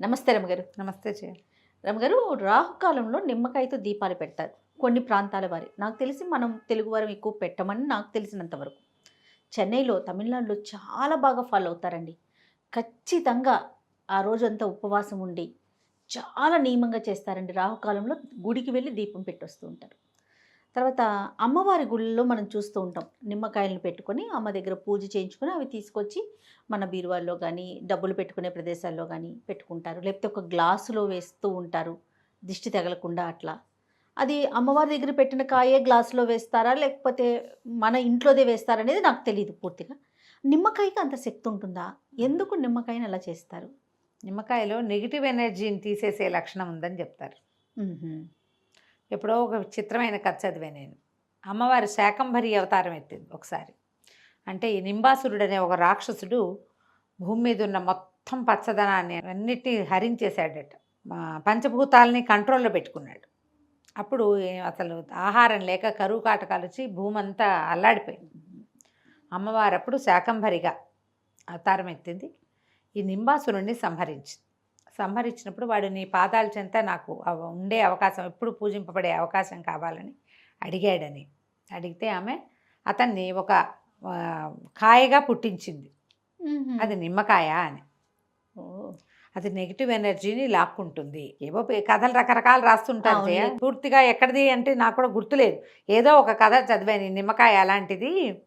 నమస్తే రమగారు. నమస్తే చే రమగారు రాహుకాలంలో నిమ్మకాయతో దీపాలు పెడతారు. కొన్ని ప్రాంతాల వారి. నాకు తెలిసి మనం తెలుగువారం ఎక్కువ పెట్టమని నాకు తెలిసినంత వరకు. చెన్నైలో తమిళనాడులో చాలా బాగా ఫాలో అవుతారండి. ఖచ్చితంగా ఆ రోజంతా ఉపవాసం ఉండి చాలా నియమంగా చేస్తారండి. రాహుకాలంలో గుడికి వెళ్ళి దీపం పెట్టొస్తూ ఉంటారు. తర్వాత అమ్మవారి గుళ్ళలో మనం చూస్తూ ఉంటాం. నిమ్మకాయలను పెట్టుకొని అమ్మ దగ్గర పూజ చేయించుకొని అవి తీసుకొచ్చి మన బీరువాల్లో కానీ డబ్బులు పెట్టుకునే ప్రదేశాల్లో కానీ పెట్టుకుంటారు. లేకపోతే ఒక గ్లాసులో వేస్తూ ఉంటారు. దిష్టి తగలకుండా అట్లా. అది అమ్మవారి దగ్గర పెట్టిన కాయే గ్లాసులో వేస్తారా? లేకపోతే మన ఇంట్లోదే వేస్తారా అనేది నాకు తెలియదు పూర్తిగా. నిమ్మకాయకి అంత శక్తి ఉంటుందా? ఎందుకు నిమ్మకాయని అలా చేస్తారు? నిమ్మకాయలో నెగిటివ్ ఎనర్జీని తీసేసే లక్షణం ఉందని చెప్తారు. ఎప్పుడో ఒక చిత్రమైన కథ చదివే నేను. అమ్మవారి శాకంభరి అవతారం ఎత్తింది ఒకసారి. అంటే ఈ నింబాసురుడు అనే ఒక రాక్షసుడు భూమి మీద ఉన్న మొత్తం పచ్చదనాన్ని అన్నిటినీ హరించేశాడట. పంచభూతాలని కంట్రోల్లో పెట్టుకున్నాడు. అప్పుడు అసలు ఆహారం లేక కరువు కాటకాలు వచ్చి భూమి అంతా అల్లాడిపోయింది. అమ్మవారు అప్పుడు శాకంభరిగా అవతారం ఎత్తింది. ఈ నింబాసురుణ్ణి సంహరించింది. సంహరించినప్పుడు వాడు నీ పాదాల చెంత నాకు ఉండే అవకాశం ఎప్పుడు పూజింపబడే అవకాశం కావాలని అడిగాడని. అడిగితే ఆమె అతన్ని ఒక కాయగా పుట్టించింది. అది నిమ్మకాయ అని. అది నెగిటివ్ ఎనర్జీని లాక్కుంటుంది. ఏవో కథలు రకరకాలు. జయ. పూర్తిగా ఎక్కడిది అంటే నాకు కూడా గుర్తులేదు. ఏదో ఒక కథ చదివాను. నిమ్మకాయ అలాంటిది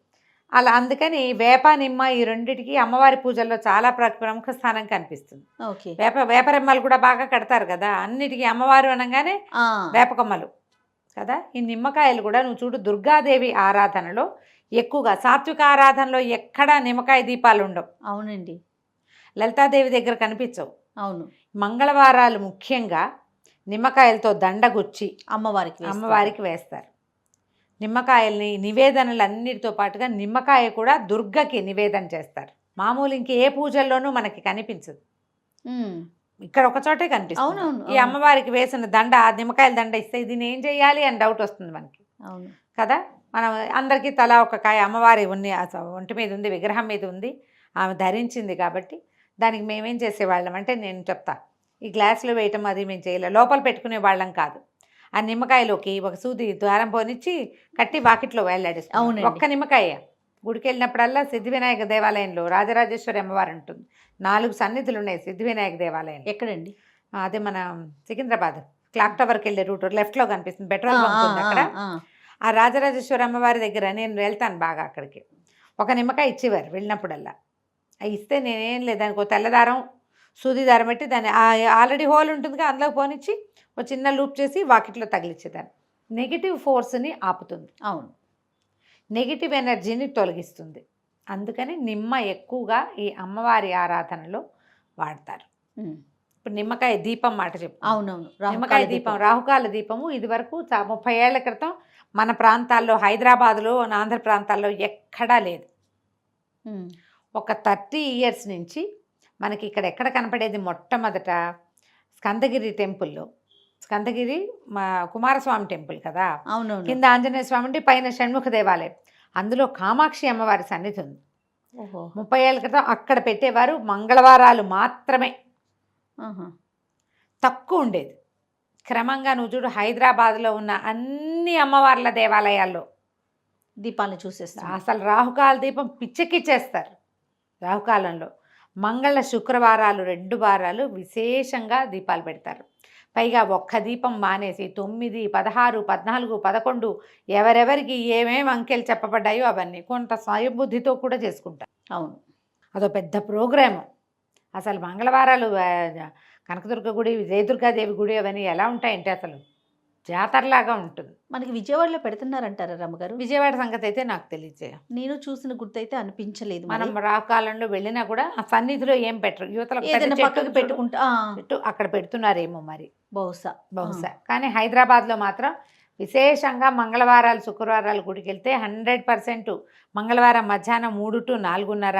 అలా అందుకని వేప నిమ్మ ఈ రెండిటికి అమ్మవారి పూజల్లో చాలా ప్ర- ప్రముఖ స్థానం కనిపిస్తుంది. ఓకే. వేప వేపరెమ్మలు కూడా బాగా కడతారు కదా అన్నిటికీ అమ్మవారు అనగానే వేపకొమ్మలు కదా? ఈ నిమ్మకాయలు కూడా నువ్వు చూడు దుర్గాదేవి ఆరాధనలో ఎక్కువగా సాత్విక ఆరాధనలో ఎక్కడా నిమ్మకాయ దీపాలు ఉండవు. అవునండి. లలితాదేవి దగ్గర కనిపించవు. అవును. మంగళవారాలు ముఖ్యంగా నిమ్మకాయలతో దండగుచ్చి అమ్మవారికి. అమ్మవారికి వేస్తారు. నిమ్మకాయల్ని నివేదనలన్నిటితో పాటుగా నిమ్మకాయ కూడా దుర్గకి నివేదన చేస్తారు. మామూలు ఇంక ఏ పూజల్లోనూ మనకి కనిపించదు. ఇక్కడ ఒక చోటే కనిపిస్తుంది. ఈ. అమ్మవారికి వేసిన దండ ఆ నిమ్మకాయల దండ ఇస్తే దీన్ని ఏం చేయాలి అని డౌట్ వస్తుంది మనకి. అవును. కదా? మనం అందరికీ తలా ఒక కాయ అమ్మవారి స- ఒంటి మీద ఉంది విగ్రహం మీద ఉంది ఆమె ధరించింది కాబట్టి దానికి మేమేం చేసేవాళ్ళం అంటే నేను చెప్తా. ఈ గ్లాసులో వేయటం అది మేము చేయలే. లోపల పెట్టుకునే వాళ్ళం కాదు. ఆ నిమ్మకాయలోకి ఒక సూది ద్వారం పోనిచ్చి కట్టి వాకిట్లో వేలాడేస్తాం అవునండి. ఒక్క నిమ్మకాయ. గుడికి వెళ్ళినప్పుడల్లా సిద్ధివినాయక దేవాలయంలో రాజరాజేశ్వరి అమ్మవారు ఉంటుంది. నాలుగు సన్నిధులు ఉన్నాయి సిద్ధివినాయక దేవాలయంలో. ఎక్కడండి? ఆ, అదే మన సికింద్రాబాద్. క్లాక్ టవర్కి వెళ్ళే రూట్ లెఫ్ట్లో కనిపిస్తుంది. పెట్రోల్ బంక్ ఉంది ఆ, అక్కడ. ఆ, ఆ. రాజరాజేశ్వరి అమ్మవారి దగ్గర నేను వెళ్తాను బాగా అక్కడికి. ఒక నిమ్మకాయ ఇచ్చేవారు వెళ్ళినప్పుడల్లా. అవి ఇస్తే నేనేం లేదు దానికి ఒక తెల్లదారం సూది దారం పెట్టి దాన్ని ఆల్రెడీ హోల్ ఉంటుందిగా అందులో పోనిచ్చి ఒక చిన్న లూప్ చేసి వాకిట్లో తగిలిచ్చేదాన్ని. నెగిటివ్ ఫోర్స్ని ఆపుతుంది. అవును. నెగిటివ్ ఎనర్జీని తొలగిస్తుంది. అందుకని నిమ్మ ఎక్కువగా ఈ అమ్మవారి ఆరాధనలో వాడతారు. ఇప్పుడు నిమ్మకాయ దీపం మాట చెప్పు అవునవును. నిమ్మకాయ దీపం. రాహుకాల దీపము ఇది వరకు ముప్పై ఏళ్ళ క్రితం మన ప్రాంతాల్లో హైదరాబాద్లో ఆంధ్ర ప్రాంతాల్లో ఎక్కడా లేదు. ఒక థర్టీ ఇయర్స్ నుంచి మనకి ఇక్కడ ఎక్కడ కనపడేది మొట్టమొదట స్కందగిరి టెంపుల్లో స్కందగిరి మా కుమారస్వామి టెంపుల్ కదా? అవునవును. కింద ఆంజనేయ స్వామి ఉండి పైన షణ్ముఖ దేవాలయం. అందులో కామాక్షి అమ్మవారి సన్నిధి ఉంది. ఓహో. ముప్పై ఏళ్ళ క్రితం అక్కడ పెట్టేవారు. మంగళవారాలు మాత్రమే. తక్కువ ఉండేది. క్రమంగా నువ్వు చూడు హైదరాబాద్లో ఉన్న అన్ని అమ్మవార్ల దేవాలయాల్లో దీపాలను చూసేస్తాం అసలు రాహుకాల దీపం పిచ్చెక్కిచ్చేస్తారు. రాహుకాలంలో మంగళ శుక్రవారాలు రెండు వారాలు విశేషంగా దీపాలు పెడతారు. పైగా ఒక్క దీపం మానేసి తొమ్మిది పదహారు పద్నాలుగు పదకొండు ఎవరెవరికి ఏమేమి అంకెలు చెప్పబడ్డాయో అవన్నీ కొంత స్వయంబుద్ధితో కూడా చేసుకుంటారు అవును. అదో పెద్ద ప్రోగ్రాము. అసలు మంగళవారాలు కనకదుర్గ గుడి జయదుర్గాదేవి గుడి అవన్నీ ఎలా ఉంటాయంటే అసలు జాతరలాగా ఉంటుంది. మనకి విజయవాడలో పెడుతున్నారంటారా రమ్మగారు? విజయవాడ సంగతి అయితే నాకు తెలియజేయ. నేను చూసిన గుర్తయితే అనిపించలేదు. మనం రాకాలంలో వెళ్ళినా కూడా ఆ సన్నిధిలో ఏం పెట్టరు. యువతల ఏదైనా పక్కకు పెట్టుకుంటా అక్కడ పెడుతున్నారేమో మరి. బహుశా బహుశా. కానీ హైదరాబాద్లో మాత్రం విశేషంగా మంగళవారాలు శుక్రవారాలు గుడికి వెళ్తే హండ్రెడ్ పర్సెంట్ మంగళవారం మధ్యాహ్నం మూడు టు నాలుగున్నర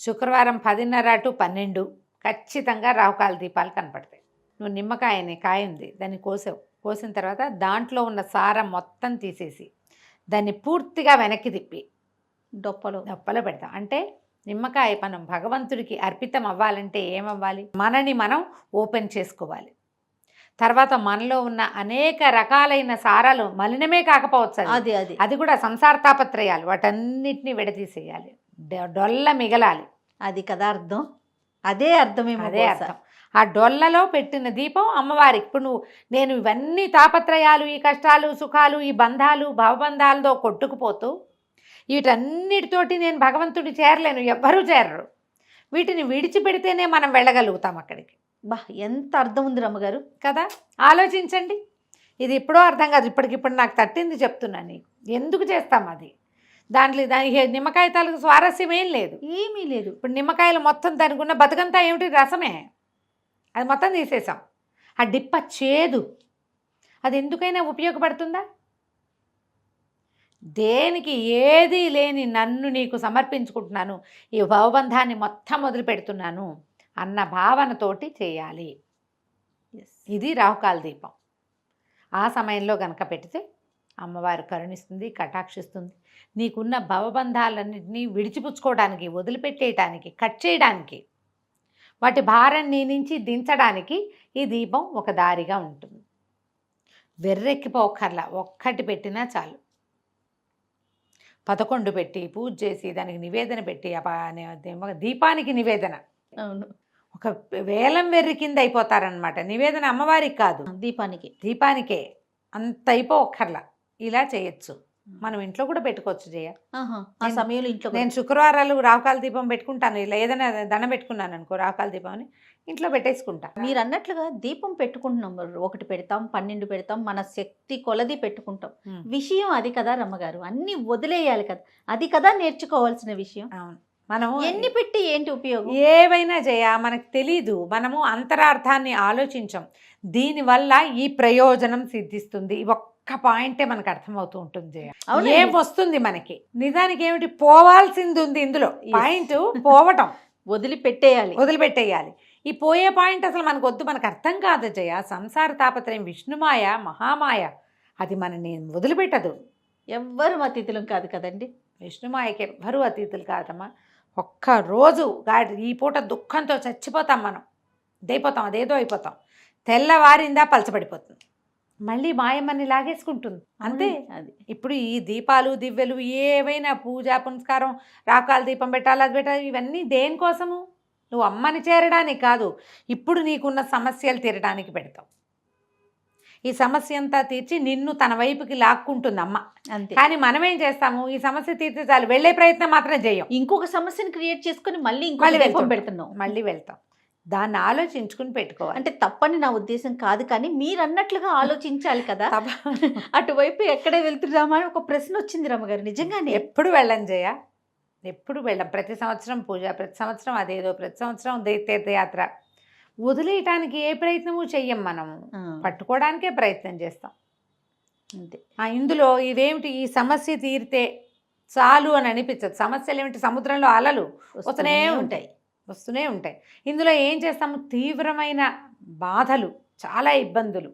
శుక్రవారం పదిన్నర టు పన్నెండు ఖచ్చితంగా రాహుకాల దీపాలు కనపడతాయి. నువ్వు నిమ్మకాయని కాయ ఉంది దాన్ని కోసావు. కోసిన తర్వాత దాంట్లో ఉన్న సారం మొత్తం తీసేసి దాన్ని పూర్తిగా వెనక్కి తిప్పి డొప్పలో. దప్పలో పెడతాం. అంటే నిమ్మకాయ మనం భగవంతుడికి అర్పితం అవ్వాలంటే ఏమవ్వాలి? మనని మనం ఓపెన్ చేసుకోవాలి. తర్వాత మనలో ఉన్న అనేక రకాలైన సారాలు మలినమే కాకపోవచ్చు అది. అది అది. కూడా సంసార తాపత్రయాలు వాటన్నిటిని విడదీసేయాలి. డొ- డొల్ల మిగలాలి. అది కదా అర్థం. అదే అర్థమేమో అదే. అర్థం. ఆ డొల్లలో పెట్టిన దీపం అమ్మవారికి ఇప్పుడు నువ్వు నేను ఇవన్నీ తాపత్రయాలు ఈ కష్టాలు సుఖాలు ఈ బంధాలు భవబంధాలతో కొట్టుకుపోతూ వీటన్నిటితోటి నేను భగవంతుడి చేరలేను ఎవ్వరూ చేరరు. వీటిని విడిచిపెడితేనే మనం వెళ్ళగలుగుతాం అక్కడికి. బా ఎంత అర్థం ఉంది రమ్మగారు. కదా? ఆలోచించండి. ఇది ఎప్పుడో అర్థం కాదు ఇప్పటికిప్పుడు నాకు తట్టింది చెప్తున్నాను నీకు. ఎందుకు చేస్తాం అది? దాంట్లో దానికి నిమ్మకాయ తాలూకు స్వారస్యం ఏం లేదు. ఏమీ లేదు. ఇప్పుడు నిమ్మకాయలు మొత్తం దానికి ఉన్న బతుకంతా ఏమిటి? రసమే. అది మొత్తం తీసేసాం. ఆ డిప్ప చేదు. అది ఎందుకైనా ఉపయోగపడుతుందా? దేనికి ఏది లేని నన్ను నీకు సమర్పించుకుంటున్నాను ఈ భవబంధాన్ని మొత్తం మొదలు పెడుతున్నాను అన్న భావనతోటి చేయాలి. ఇది రాహుకాల దీపం. ఆ సమయంలో గనక పెడితే అమ్మవారు కరుణిస్తుంది కటాక్షిస్తుంది. నీకున్న భవబంధాలన్నింటినీ విడిచిపుచ్చుకోవడానికి వదిలిపెట్టేయటానికి కట్ చేయడానికి వాటి భారం నీ నుంచి దించడానికి ఈ దీపం ఒక దారిగా ఉంటుంది. వెర్రెక్కిపోకర్లా ఒక్కటి పెట్టినా చాలు. పదకొండు పెట్టి పూజ చేసి దానికి నివేదన పెట్టి దీపానికి నివేదన. అవును. ఒక వేలం వెర్రి కింద అయిపోతారనమాట నివేదన అమ్మవారికి కాదు. దీపానికి. దీపానికే. అంత అయిపోక్కర్లా ఇలా చేయొచ్చు. మనం ఇంట్లో కూడా పెట్టుకోవచ్చు జయ. ఆ సమయంలో ఇంట్లో నేను శుక్రవారాలు రావుకాల దీపం పెట్టుకుంటాను. ఇలా ఏదైనా దండం పెట్టుకున్నాను అనుకో రావుకాల దీపం అని ఇంట్లో పెట్టేసుకుంటా. మీరు అన్నట్లుగా దీపం పెట్టుకుంటున్నాం ఒకటి పెడతాం పన్నెండు పెడతాం మన శక్తి కొలది పెట్టుకుంటాం. విషయం అది కదా రమ్మగారు. అన్ని వదిలేయాలి కదా. అది కదా నేర్చుకోవాల్సిన విషయం. అవును. మనము ఎన్ని పెట్టి ఏంటి ఉపయోగం? ఏవైనా చేయ మనకు తెలీదు. మనము అంతరార్థాన్ని ఆలోచించం. దీనివల్ల ఈ ప్రయోజనం సిద్ధిస్తుంది. ఈ ఒక్క పాయింటే మనకు అర్థమవుతూ ఉంటుంది. ఏం వస్తుంది మనకి? నిజానికి ఏమిటి? పోవాల్సింది ఉంది ఇందులో. పాయింట్ పోవటం. వదిలిపెట్టేయాలి. వదిలిపెట్టేయాలి. ఈ పోయే పాయింట్ అసలు మనకు వద్దు మనకు అర్థం కాదు జయ. సంసార తాపత్రయం విష్ణుమాయ మహామాయ. అది మనని వదిలిపెట్టదు. ఎవ్వరు అతిథులం కాదు కదండి. విష్ణుమాయకి ఎవ్వరూ అతీతులు కాదమ్మా. ఒక్క రోజు గాడి ఈ పూట దుఃఖంతో చచ్చిపోతాం మనం. ఇదైపోతాం అదేదో అయిపోతాం. తెల్లవారిందా పలచబడిపోతుంది. మళ్ళీ మాయమ్మని లాగేసుకుంటుంది. అంతే. అది. ఇప్పుడు ఈ దీపాలు దివ్యలు ఏవైనా పూజ పునస్కారం రాకాల దీపం పెట్టాలి అది పెట్టాలి ఇవన్నీ దేనికోసము? నువ్వు అమ్మని చేరడానికి కాదు ఇప్పుడు నీకున్న సమస్యలు తీరడానికి పెడతావు. ఈ సమస్య అంతా తీర్చి నిన్ను తన వైపుకి లాక్కుంటుంది అమ్మ. అంతే. కానీ మనం ఏం చేస్తాము? ఈ సమస్య తీర్చి చాలు. వెళ్ళే ప్రయత్నం మాత్రం చేయం. ఇంకొక సమస్యను క్రియేట్ చేసుకొని మళ్ళీ ఇంకొక వెళ్తుంటాం. పెడుతున్నాం మళ్ళీ వెళ్తాం. దాన్ని ఆలోచించుకుని పెట్టుకోవాలి. అంటే తప్పని నా ఉద్దేశం కాదు కానీ మీరు అన్నట్లుగా ఆలోచించాలి కదా. అటువైపు ఎక్కడే వెళ్తున్నామా అని ఒక ప్రశ్న వచ్చింది రమ్మగారు. నిజంగానే? ఎప్పుడు వెళ్ళం జయ? ఎప్పుడు వెళ్ళం? ప్రతి సంవత్సరం పూజ ప్రతి సంవత్సరం అదేదో ప్రతి సంవత్సరం తీర్థయాత్ర. వదిలేయటానికి ఏ ప్రయత్నము చెయ్యం మనము. పట్టుకోవడానికే ప్రయత్నం చేస్తాం. అంతే. ఆ, ఇందులో ఇదేమిటి? ఈ సమస్య తీరితే చాలు అని అనిపించదు. సమస్యలు ఏమిటి సముద్రంలో అలలు వస్తూనే ఉంటాయి. వస్తూనే ఉంటాయి. ఇందులో ఏం చేస్తాము? తీవ్రమైన బాధలు చాలా ఇబ్బందులు.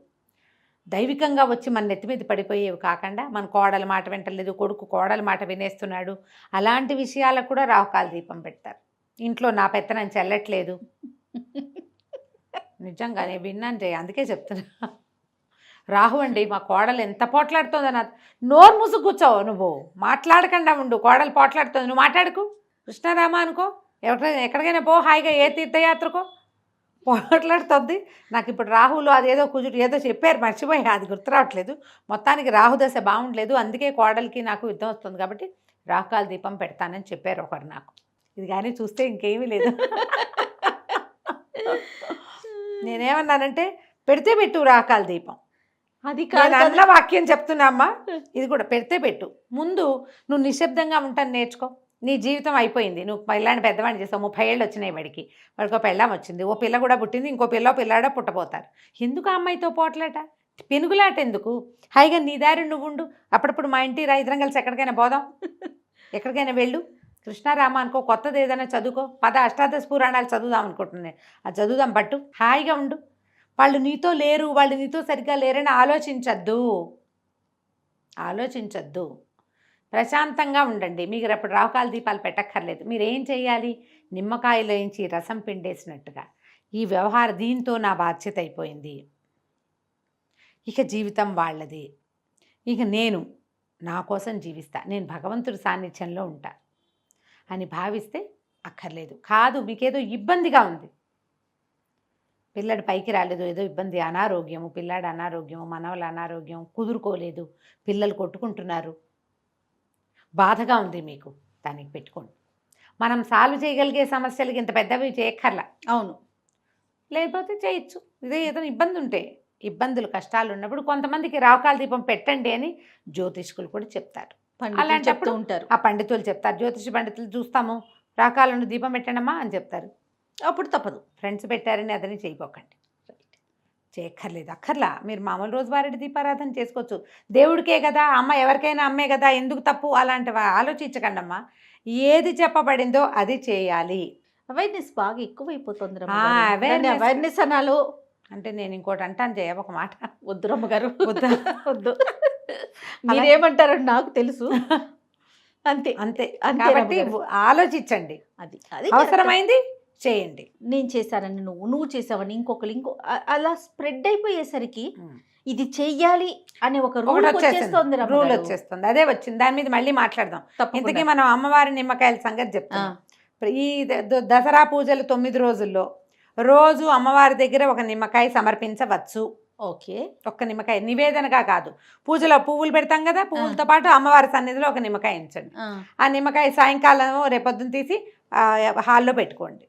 దైవికంగా వచ్చి మన నెత్తి మీద పడిపోయేవి కాకుండా మన కోడల మాట వింటలేదు కొడుకు కోడల మాట వినేస్తున్నాడు అలాంటి విషయాలకు కూడా రాహుకాల దీపం పెడతారు. ఇంట్లో నా పెత్తనం చెల్లట్లేదు. నిజంగానే విన్నాను జయ అందుకే చెప్తున్నా. రాహు అండి మా కోడలు ఎంత పోట్లాడుతుంది నా నోరు ముసుగు కూర్చోవు నువ్వు. మాట్లాడకుండా ఉండు కోడలు పోట్లాడుతుంది. నువ్వు మాట్లాడుకు. కృష్ణారామ అనుకో. ఎక్కడ ఎక్కడికైనా పో హాయిగా ఏ తీర్థయాత్రకో? పోట్లాడుతుంది. నాకు ఇప్పుడు రాహులో అదేదో కుజుడు ఏదో చెప్పారు మర్చిపోయి అది గుర్తు రావట్లేదు. మొత్తానికి రాహు దశ బాగుండలేదు. అందుకే కోడలికి నాకు యుద్ధం వస్తుంది కాబట్టి రాహుకాల దీపం పెడతానని చెప్పారు ఒకరు నాకు. ఇది కానీ చూస్తే ఇంకేమీ లేదు. నేనేమన్నానంటే పెడితే పెట్టు రాకాల దీపం. అది కాదు వాక్యం చెప్తున్నా అమ్మా. ఇది కూడా పెడితే పెట్టు. ముందు నువ్వు నిశ్శబ్దంగా ఉంటాను నేర్చుకో. నీ జీవితం అయిపోయింది. నువ్వు పిల్లాన్ని పెద్దవాడిని చేసావు. ముప్పై ఏళ్ళు వచ్చినాయి వాడికి. వాడికి ఒక పెళ్ళాం వచ్చింది. ఓ పిల్ల కూడా పుట్టింది. ఇంకో పిల్ల పిల్లాడ పుట్టబోతారు. ఎందుకు ఆ అమ్మాయితో పోట్లాట? పెనుగులాట ఎందుకు? హాయిగా నీ దారి నువ్వు ఉండు. అప్పుడప్పుడు మా ఇంటి రా కలిసి ఎక్కడికైనా పోదాం. ఎక్కడికైనా వెళ్ళు. కృష్ణారామ అనుకో కొత్తది ఏదైనా చదువుకో. పద అష్టాదశ పురాణాలు చదువుదాం అనుకుంటున్నాను అది చదువుదాం పట్టు. హాయిగా ఉండు. వాళ్ళు నీతో లేరు. వాళ్ళు నీతో సరిగ్గా లేరని ఆలోచించద్దు. ఆలోచించద్దు. ప్రశాంతంగా ఉండండి. మీకు అప్పుడు రాహుకాల దీపాలు పెట్టక్కర్లేదు. మీరు ఏం చేయాలి నిమ్మకాయలోంచి రసం పిండేసినట్టుగా. ఈ వ్యవహార దీంతో నా బాధ్యత అయిపోయింది. ఇక జీవితం వాళ్ళది. ఇక నేను నా కోసం జీవిస్తా. నేను భగవంతుడి సాన్నిధ్యంలో ఉంటా అని భావిస్తే అక్కర్లేదు. కాదు మీకేదో ఇబ్బందిగా ఉంది. పిల్లడు పైకి రాలేదు. ఏదో ఇబ్బంది. అనారోగ్యము. పిల్లాడు అనారోగ్యము. మనవల అనారోగ్యం. కుదురుకోలేదు. పిల్లలు కొట్టుకుంటున్నారు. బాధగా ఉంది మీకు దానికి పెట్టుకోండి. మనం సాల్వ్ చేయగలిగే సమస్యలకి ఇంత పెద్దవి చేయక్కర్లా. అవును. లేకపోతే చేయొచ్చు. ఇదే ఏదైనా ఇబ్బంది ఉంటే ఇబ్బందులు కష్టాలు ఉన్నప్పుడు కొంతమందికి రావకాల దీపం పెట్టండి అని జ్యోతిష్కులు కూడా చెప్తారు. అలాంటప్పుడు ఉంటారు. ఆ పండితులు చెప్తారు. జ్యోతిష పండితులు చూస్తాము. రాకాలను దీపం పెట్టండమ్మా అని చెప్తారు. అప్పుడు తప్పదు. ఫ్రెండ్స్ పెట్టారని అదని చేయపోకండి చేయక్కర్లేదు అక్కర్లా. మీరు మామూలు రోజువారీ దీపారాధన చేసుకోవచ్చు. దేవుడికే కదా అమ్మ ఎవరికైనా అమ్మే కదా ఎందుకు తప్పు అలాంటివి? ఆలోచించకండి అమ్మా ఏది చెప్పబడిందో అది చేయాలి. అవేర్నెస్ బాగా ఎక్కువైపోతుంది. అవేర్నెస్ అనాలో. అంటే నేను ఇంకోటి అంటాను చేయ ఒక మాట. వద్దు రమ్మగారు. వద్దా? వద్దు. మీరేమంటారో నాకు తెలుసు. అంతే. అంతే. అంతే కాబట్టి. ఆలోచించండి. అది అది అవసరమైంది? చేయండి. నేను చేశానని నువ్వు నువ్వు చేసావని ఇంకొకరు ఇంకో అలా స్ప్రెడ్ అయిపోయేసరికి ఇది చెయ్యాలి అనే ఒక రూల్ వచ్చేస్తుంది రూల్. వచ్చేస్తుంది. అదే వచ్చింది. దాని మీద మళ్ళీ మాట్లాడదాం. ఇంతకీ మనం అమ్మవారి నిమ్మకాయల సంగతి చెప్తాం. ఈ దసరా పూజలు తొమ్మిది రోజుల్లో రోజు అమ్మవారి దగ్గర ఒక నిమ్మకాయ సమర్పించవచ్చు. ఓకే. ఒక్క నిమ్మకాయ నివేదనగా కాదు. పూజలో పువ్వులు పెడతాం కదా పువ్వులతో పాటు అమ్మవారి సన్నిధిలో ఒక నిమ్మకాయ ఉంచండి. ఆ, నిమ్మకాయ సాయంకాలం రేపొద్దున తీసి హాల్లో పెట్టుకోండి.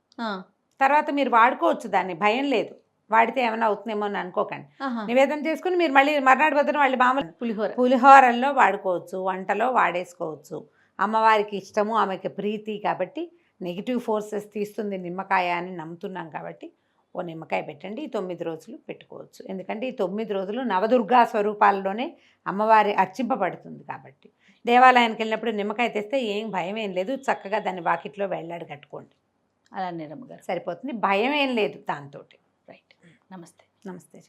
తర్వాత మీరు వాడుకోవచ్చు దాన్ని భయం లేదు. వాడితే ఏమైనా అవుతుందేమో అని అనుకోకండి. నివేదన చేసుకుని మీరు మళ్ళీ మర్నాడు పొద్దున మళ్ళీ మామూలు పులిహోర. పులిహోరల్లో వాడుకోవచ్చు వంటలో వాడేసుకోవచ్చు. అమ్మవారికి ఇష్టము ఆమెకి ప్రీతి కాబట్టి నెగిటివ్ ఫోర్సెస్ తీస్తుంది నిమ్మకాయ అని నమ్ముతున్నాం కాబట్టి ఓ నిమ్మకాయ పెట్టండి ఈ తొమ్మిది రోజులు పెట్టుకోవచ్చు. ఎందుకంటే ఈ తొమ్మిది రోజులు నవదుర్గా స్వరూపాల్లోనే అమ్మవారి అర్చింపబడుతుంది కాబట్టి. దేవాలయానికి వెళ్ళినప్పుడు నిమ్మకాయ తెస్తే ఏం భయం ఏం లేదు చక్కగా దాన్ని వాకిట్లో వెళ్ళాడు కట్టుకోండి. అలానే రమ్మగారు సరిపోతుంది. భయం ఏం లేదు దాంతో రైట్. నమస్తే. నమస్తే